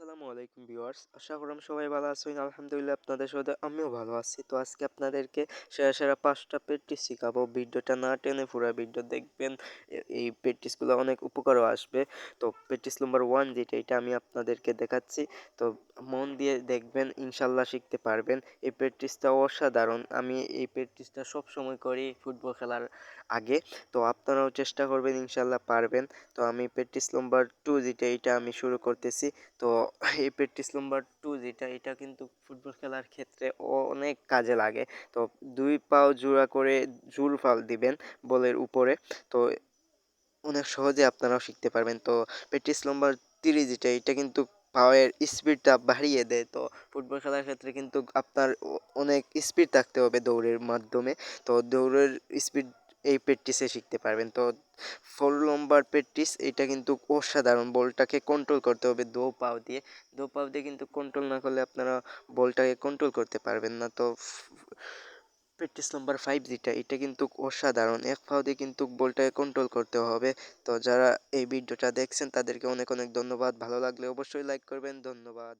আসসালামু আলাইকুম ভিউয়ার্স, আশা করলাম সবাই ভালো আছেন। আলহামদুলিল্লাহ আপনাদের সাথে আমিও ভালো আছি। তো আজকে আপনাদেরকে সেরা সেরা পাঁচটা প্র্যাকটিস শেখাবো। ভিডিওটা না টেনে পুরো ভিডিও দেখবেন। এই প্র্যাকটিসগুলো অনেক উপকারও আসবে। তো প্র্যাকটিস নাম্বার ওয়ান যেটা, এটা আমি আপনাদেরকে দেখাচ্ছি। তো মন দিয়ে দেখবেন, ইনশাল্লাহ শিখতে পারবেন। এই প্র্যাকটিসটা অসাধারণ। আমি এই প্র্যাকটিসটা সব সময় করি ফুটবল খেলার আগে। তো আপনারাও চেষ্টা করবেন, ইনশাল্লাহ পারবেন। তো আমি প্র্যাকটিস নাম্বার টু যেটা, এটা আমি শুরু করতেছি। তো এই প্র্যাকটিস নাম্বার টু যেটা, এটা কিন্তু ফুটবল খেলার ক্ষেত্রে অনেক কাজে লাগে। তো দুই পাও জোড়া করে জুল ফাল দিবেন বলের উপরে। তো অনেক সহজে আপনারাও শিখতে পারবেন। তো প্র্যাকটিস নাম্বার থ্রি যেটা, এটা কিন্তু পাওয়ের স্পিডটা বাড়িয়ে দেয়। তো ফুটবল খেলার ক্ষেত্রে কিন্তু আপনার অনেক স্পিড থাকতে হবে দৌড়ের মাধ্যমে। তো দৌড়ের স্পিড এই প্র্যাকটিসে শিখতে পারবেন। তো ফোর নম্বর প্র্যাকটিস এটা কিন্তু অসাধারণ। বলটাকে কন্ট্রোল করতে হবে দো পাও দিয়ে। দো পাও দিয়ে কিন্তু কন্ট্রোল না করলে আপনারা বলটাকে কন্ট্রোল করতে পারবেন না। তো প্র্যাকটিস নাম্বার ফাইভ যেটা, এটা কিন্তু অসাধারণ। এক পাও দিয়ে কিন্তু বলটাকে কন্ট্রোল করতে হবে। তো যারা এই ভিডিওটা দেখছেন, তাদেরকে অনেক অনেক ধন্যবাদ। ভালো লাগলে অবশ্যই লাইক করবেন। ধন্যবাদ।